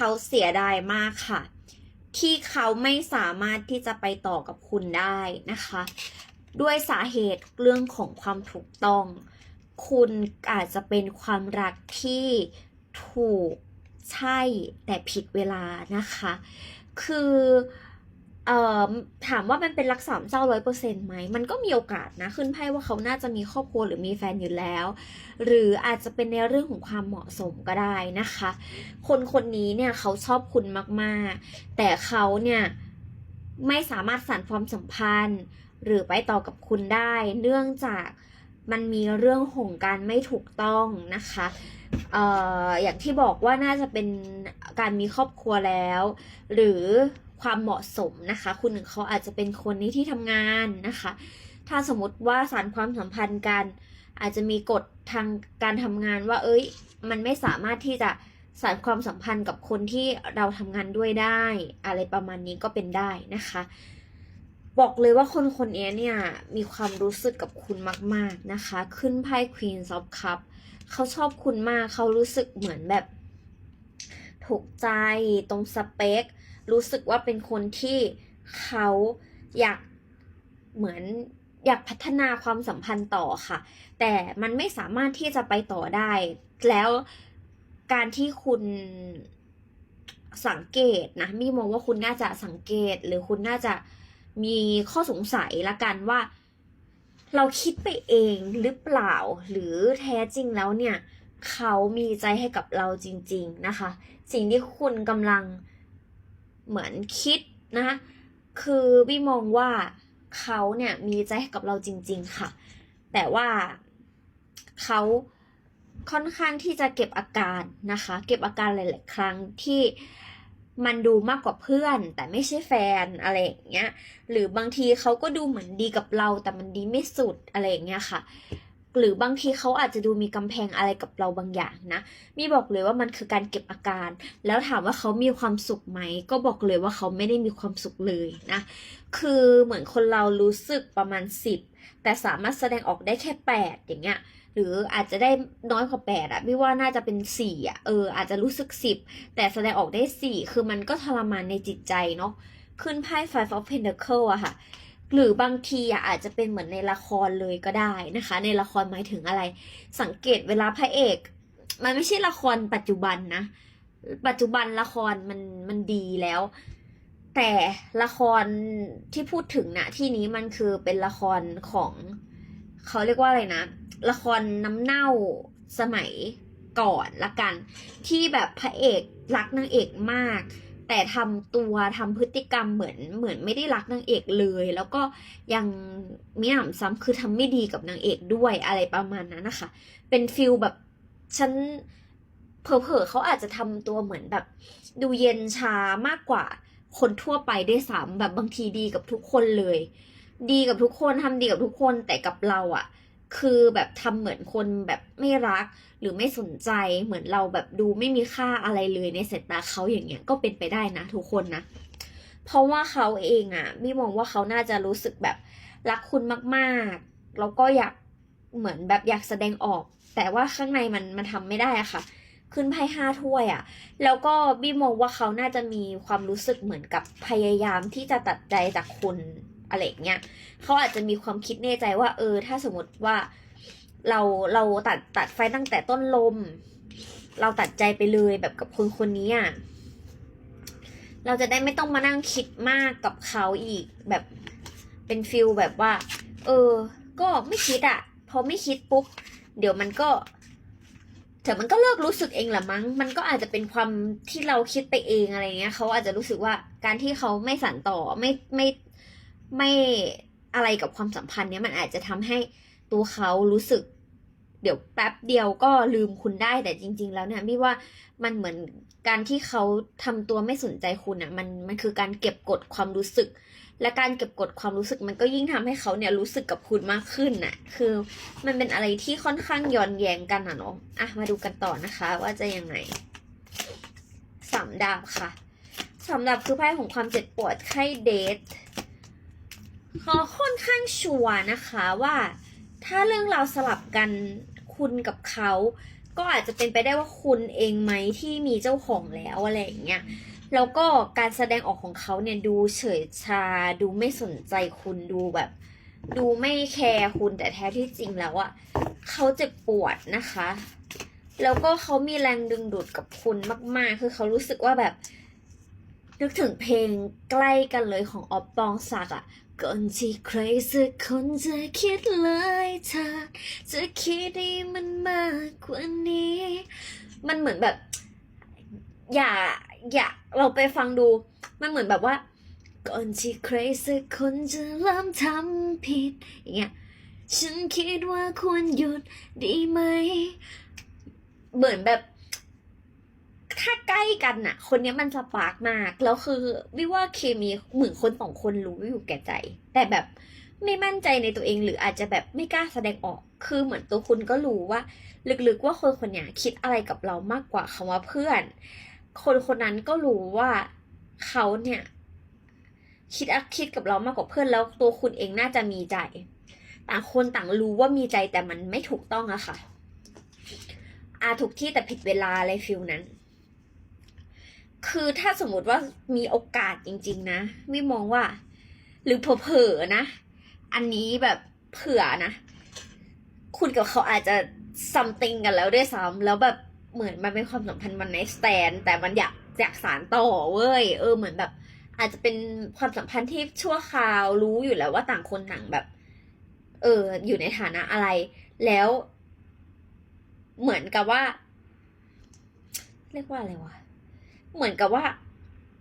เขาเสียดายมากค่ะ ที่เขาไม่สามารถที่จะไปต่อกับคุณได้นะคะ ด้วยสาเหตุเรื่องของความถูกต้อง คุณอาจจะเป็นความรักที่ถูกใช่แต่ผิดเวลานะคะ คือเอ่อ ถามว่ามันเป็นรักสามเศร้าร้อยเปอร์เซ็นต์ไหมมันก็มีโอกาสนะขึ้นไพ่ว่าเขาน่าจะมีครอบครัวหรือมีแฟนอยู่แล้ว หรืออาจจะเป็นในเรื่องของความเหมาะสมก็ได้นะคะ คนคนนี้เนี่ยเขาชอบคุณมากๆ แต่เขาเนี่ยไม่สามารถสานความสัมพันธ์ หรือไปต่อกับคุณได้ เนื่องจากมันมีเรื่องของการไม่ถูกต้องนะคะเอ่ออย่างที่บอกว่าน่าจะเป็นการมีครอบครัวแล้ว หรือ ความเหมาะสมนะคะ คุณหนึ่งเขาอาจจะเป็นคนนี้ที่ทำงานนะคะ ถ้าสมมติว่าสารความสัมพันธ์กัน อาจจะมีกฎทางการทำงานว่า เอ้ย มันไม่สามารถที่จะสานความสัมพันธ์กับคนที่เราทำงานด้วยได้ อะไรประมาณนี้ก็เป็นได้นะคะ บอกเลยว่าคนคนนี้เนี่ยมีความรู้สึกกับคุณมาก ๆนะคะ ขึ้นไพ่ Queen of Cup เขาชอบคุณมากเขารู้สึกเหมือนแบบ ถูกใจตรงสเปค รู้สึกว่าเป็นคนที่เขาอยากเหมือนอยากพัฒนาความสัมพันธ์ต่อค่ะ แต่มันไม่สามารถที่จะไปต่อได้ แล้วการที่คุณสังเกตนะมี่มองว่าคุณน่าจะสังเกตหรือคุณน่าจะมีข้อสงสัยละกันว่า เราคิดไปเองหรือเปล่า หรือแท้จริงแล้วเนี่ย เขามีใจให้กับเราจริง ๆนะคะ สิ่งที่คุณกำลัง เหมือนคิดนะคือวี่มองว่าเขาเนี่ยมีใจให้กับเราจริง ๆค่ะ แต่ว่าเขาค่อนข้างที่จะเก็บอาการนะคะ เก็บอาการหลาย ๆ ครั้งที่มันดูมากกว่าเพื่อน แต่ไม่ใช่แฟนอะไรอย่างเงี้ย หรือบางทีเขาก็ดูเหมือนดีกับเรา แต่มันดีไม่สุดอะไรอย่างเงี้ยค่ะ หรือบางทีเขาอาจจะดูมีกำแพงอะไรกับเราบางอย่างนะ มีบอกเลยว่ามันคือการเก็บอาการ แล้วถามว่าเขามีความสุขไหม ก็บอกเลยว่าเขาไม่ได้มีความสุขเลยนะ คือเหมือนคนเรารู้สึกประมาณสิบแต่สามารถแสดงออกได้แค่แปดอย่างเงี้ย หรืออาจจะได้น้อยกว่าแปดอะไม่ว่าน่าจะเป็นสี่อะเออ อาจจะรู้สึกสิบแต่แสดงออกได้สี่คือมันก็ทรมานในจิตใจเนาะ ขึ้นไพ่ Five of Pentacle อะค่ะ หรือบางทีอะอาจจะเป็นเหมือนในละครเลยก็ได้นะคะ ในละครหมายถึงอะไร สังเกตเวลาพระเอก มันไม่ใช่ละครปัจจุบันนะ ปัจจุบันละครมันมันดีแล้ว แต่ละครที่พูดถึงนะที่นี้มันคือเป็นละครของเขาเรียกว่าอะไรนะ ละครน้ำเน่าสมัยก่อนละกัน ที่แบบพระเอกรักนางเอกมาก แต่ทำตัวทำพฤติกรรมเหมือนเหมือนไม่ได้รักนางเอกเลย แล้วก็ยังมีหนำซ้ำคือทำไม่ดีกับนางเอกด้วยอะไรประมาณนั้นนะคะ เป็นฟิลแบบฉันเผลอๆเขาอาจจะทำตัวเหมือนแบบ ดูเย็นชามากกว่าคนทั่วไปได้ซ้ำแบบบางทีดีกับทุกคนเลย ดีกับทุกคนทำดีกับทุกคนแต่กับเราอะ คือแบบทำเหมือนคนแบบไม่รักหรือไม่สนใจเหมือนเราแบบดูไม่มีค่าอะไรเลยในสายตาเขาอย่างเงี้ยก็เป็นไปได้นะทุกคนนะ เพราะว่าเขาเองอะมี่มองว่าเขาน่าจะรู้สึกแบบรักคุณมากๆแล้วก็อยากเหมือนแบบอยากแสดงออก แต่ว่าข้างในมันมันทำไม่ได้อะค่ะ ขึ้นไพ่ห้าถ้วยอะแล้วก็บี้มองว่าเขาน่าจะมีความรู้สึกเหมือนกับพยายามที่จะตัดใจจากคุณ อะไรเงี้ยเขาอาจจะมีความคิดในใจว่า เออ ถ้าสมมติว่าเราเราตัดตัดไฟตั้งแต่ต้นลม เราตัดใจไปเลยแบบกับคนคนนี้อะเราจะได้ไม่ต้องมานั่งคิดมากกับเขาอีกแบบเป็นฟิลแบบว่า เออ ก็ไม่คิดอะพอไม่คิดปุ๊บเดี๋ยวมันก็เดี๋ยวมันก็เลิกรู้สึกเองแหละมั้ง มันก็อาจจะเป็นความที่เราคิดไปเองอะไรเงี้ยเขาอาจจะรู้สึกว่าการที่เขาไม่สั่นต่อไม่ไม่ ไม่อะไรกับความสัมพันธ์เนี้ยมันอาจจะทำให้ตัวเขารู้สึก เดี๋ยวแป๊บเดียวก็ลืมคุณได้แต่จริง ๆ แล้วเนี่ยพี่ว่ามันเหมือนการที่เขาทำตัวไม่สนใจคุณอะมันมันคือการเก็บกดความรู้สึก และการเก็บกดความรู้สึก มันก็ยิ่งทำให้เขาเนี่ยรู้สึกกับคุณมากขึ้นน่ะ คือมันเป็นอะไรที่ค่อนข้างย้อนแย้งกันอะเนาะอะมาดูกันต่อนะคะ ว่าจะยังไงสามดาบค่ะสามดาบคือไพ่ของความเจ็บปวดไข้เดท เขาค่อนข้างชัวร์นะคะว่า ถ้าเรื่องราวสลับกันคุณกับเขาก็อาจจะเป็นไปได้ว่าคุณเองไหมที่มีเจ้าของแล้วอะไรอย่างเงี้ยแล้วก็การแสดงออกของเขาเนี่ยดูเฉยชาดูไม่สนใจคุณดูแบบ ดูไม่แคร์คุณแต่แท้ที่จริงแล้วอะเขาเจ็บปวดนะคะ แล้วก็เขามีแรงดึงดูดกับคุณมาก ๆ คือเขารู้สึกว่าแบบ นึกถึงเพลงใกล้กันเลยของออฟปองศักดิ์อะก่อนที่ใครสักคนจะคิดเลยเธอจะคิดให้มันมากกว่านี้ มันเหมือนแบบ อย่าอย่าเราไปฟังดู มันเหมือนแบบว่า ก่อนที่ใครสักคนจะเริ่มทำผิดอย่างเงี้ยฉันคิดว่าควรหยุดดีไหม เหมือนแบบ ถ้าใกล้กันน่ะคนเนี้ยมันสปาร์กมากแล้วคือวิว่าเคมีเหมือนคนสองคนรู้อยู่แก่ใจ แต่แบบไม่มั่นใจในตัวเองหรืออาจจะแบบไม่กล้าแสดงออกคือเหมือนตัวคุณก็รู้ว่า ลึกๆว่าคนคนเนี้ยคิดอะไรกับเรามากกว่าคำว่าเพื่อน คนคนนั้นก็รู้ว่าเขาเนี่ยคิดอะคิดกับเรามากกว่าเพื่อนแล้วตัวคุณเองน่าจะมีใจ ต่างคนต่างรู้ว่ามีใจแต่มันไม่ถูกต้องอะค่ะอาถูกที่แต่ผิดเวลาอะไรฟิลนั้น คือถ้าสมมติว่ามีโอกาสจริง ๆ นะวิมองว่า หรือเผลอๆนะ อันนี้แบบเผื่อนะ คุณกับเขาอาจจะ something กันแล้วด้วยซ้ำแล้วแบบเหมือนมันเป็นความสัมพันธ์มันในสแตนแต่มันอยากอยากสารต่อเว้ยเออเหมือนแบบ อาจจะเป็นความสัมพันธ์ที่ชั่วคราวรู้อยู่แล้วว่าต่างคนต่างแบบ เออ อยู่ในฐานะอะไร แล้ว เหมือนกับว่า เรียกว่าอะไรวะ เหมือนกับว่า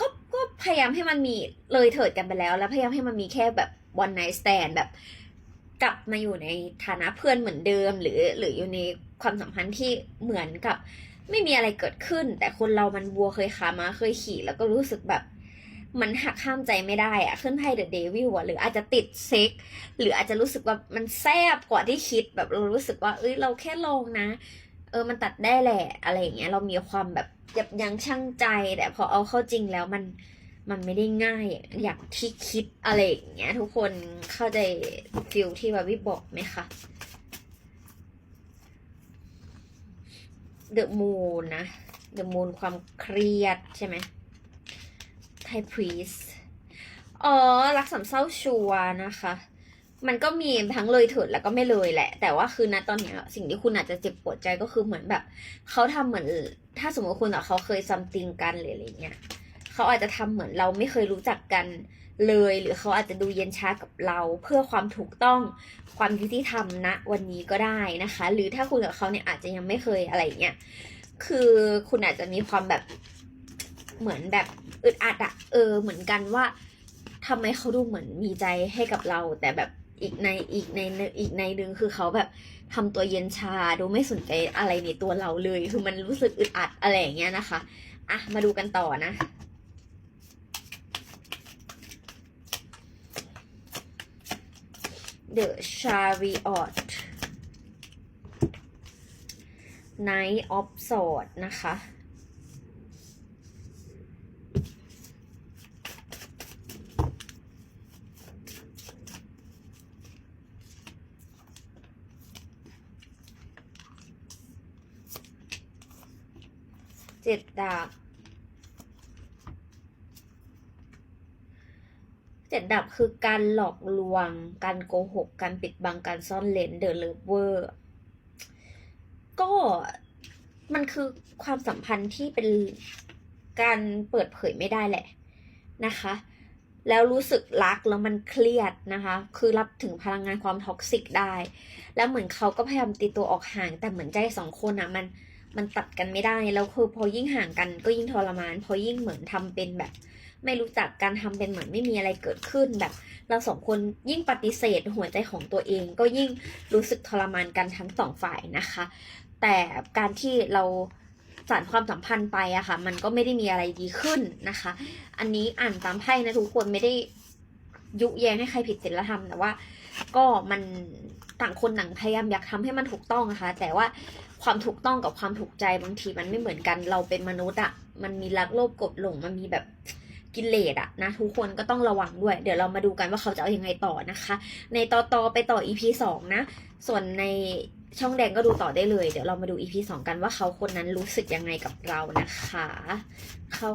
ก็ก็พยายามให้มันมีเลยเถิดกันไปแล้ว แล้วพยายามให้มันมีแค่แบบ one night stand แบบ กลับมาอยู่ในฐานะเพื่อนเหมือนเดิม หรือหรืออยู่ในความสัมพันธ์ที่เหมือนกับ ไม่มีอะไรเกิดขึ้น แต่คนเรามันวัวเคยขามาเคยขี่ แล้วก็รู้สึกแบบมันหักห้ามใจไม่ได้อะขึ้นไพ่เดอะเดวิลอะหรืออาจจะติดเซ็ก หรืออาจจะรู้สึกว่ามันแซบกว่าที่คิดแบบเรารู้สึกว่า เอ้ยเราแค่ลงนะ เออมันตัดได้แหละอะไรอย่างเงี้ยเรามีความแบบ ยับยั้งชั่งใจ แต่พอเอาเข้าจริงแล้วมันมันไม่ได้ง่ายอย่างที่คิดอะไรอย่างเงี้ย ทุกคนเข้าใจฟิลที่บาวิบอกไหมคะเดอะมูนนะเดอะมูนความเครียดใช่ไหมไทพรีสอ๋อ รักสามเศร้าชัวร์นะคะ มันก็มีทั้งเลยเถิดแล้วก็ไม่เลยแหละ แต่ว่าคือณตอนนี้สิ่งที่คุณอาจจะเจ็บปวดใจก็คือเหมือนแบบเขาทำเหมือน ถ้าสมมติคุณกับเขาเคยซัมติงกันหรืออะไรเงี้ยเขาอาจจะทำเหมือนเราไม่เคยรู้จักกันเลย หรือเขาอาจจะดูเย็นช้ากับเรา เพื่อความถูกต้องความยุติธรรมณวันนี้ก็ได้นะคะ หรือถ้าคุณกับเขาเนี่ยอาจจะยังไม่เคยอะไรเงี้ยคือคุณอาจจะมีความแบบเหมือนแบบอึดอัดอะเออเหมือนกันว่าทำไมเขาดูเหมือนมีใจให้กับเราแต่แบบ อีกในอีกในอีกในหนึ่งคือเขาแบบทำตัวเย็นชาดูไม่สนใจอะไรในตัวเราเลย คือมันรู้สึกอึดอัดอะไรอย่างเงี้ยนะคะอะมาดูกันต่อนะ The Chariot Knight of Swords นะคะ เจ็ดดาบเจ็ดดับคือการหลอกลวง การโกหก การปิดบัง การซ่อนเลนเดอะเลเวอร์ ก็มันคือความสัมพันธ์ที่เป็นการเปิดเผยไม่ได้แหละนะคะ แล้วรู้สึกรักแล้วมันเครียดนะคะ คือรับถึงพลังงานความท็อกซิกได้ แล้วเหมือนเขาก็พยายามตีตัวออกห่าง แต่เหมือนใจสองคนอะมัน มันตัดกันไม่ได้แล้วคือพอยิ่งห่างกันก็ยิ่งทรมาน พอยิ่งเหมือนทำเป็นแบบ ไม่รู้จักการทำเป็นเหมือนไม่มีอะไรเกิดขึ้นแบบ เราสองคนยิ่งปฏิเสธหัวใจของตัวเอง ก็ยิ่งรู้สึกทรมานกันทั้งสองฝ่ายนะคะ แต่การที่เราสานความสัมพันธ์ไปอะค่ะ มันก็ไม่ได้มีอะไรดีขึ้นนะคะ อันนี้อ่านตามไพ่นะทุกคนไม่ได้ยุแยงให้ใครผิดศีลธรรมแต่ว่า ก็มันต่างคนต่างพยายามอยากทำให้มันถูกต้องนะคะ แต่ว่า ความถูกต้องกับความถูกใจบางทีมันไม่เหมือนกันเราเป็นมนุษย์อะมันมีรักโลภกดหลงมันมีแบบกิเลสอะนะทุกคนก็ต้องระวังด้วย เดี๋ยวเรามาดูกันว่าเขาจะเอาอยัางไงต่อนะคะ ในต่อต่อไปต่อ EP สองนะ ส่วนในช่องแดงก็ดูต่อได้เลย เดี๋ยวเรามาดู EP สองกันว่าเขาคนนั้นรู้สึกยังไงกับเรานะคะ เขา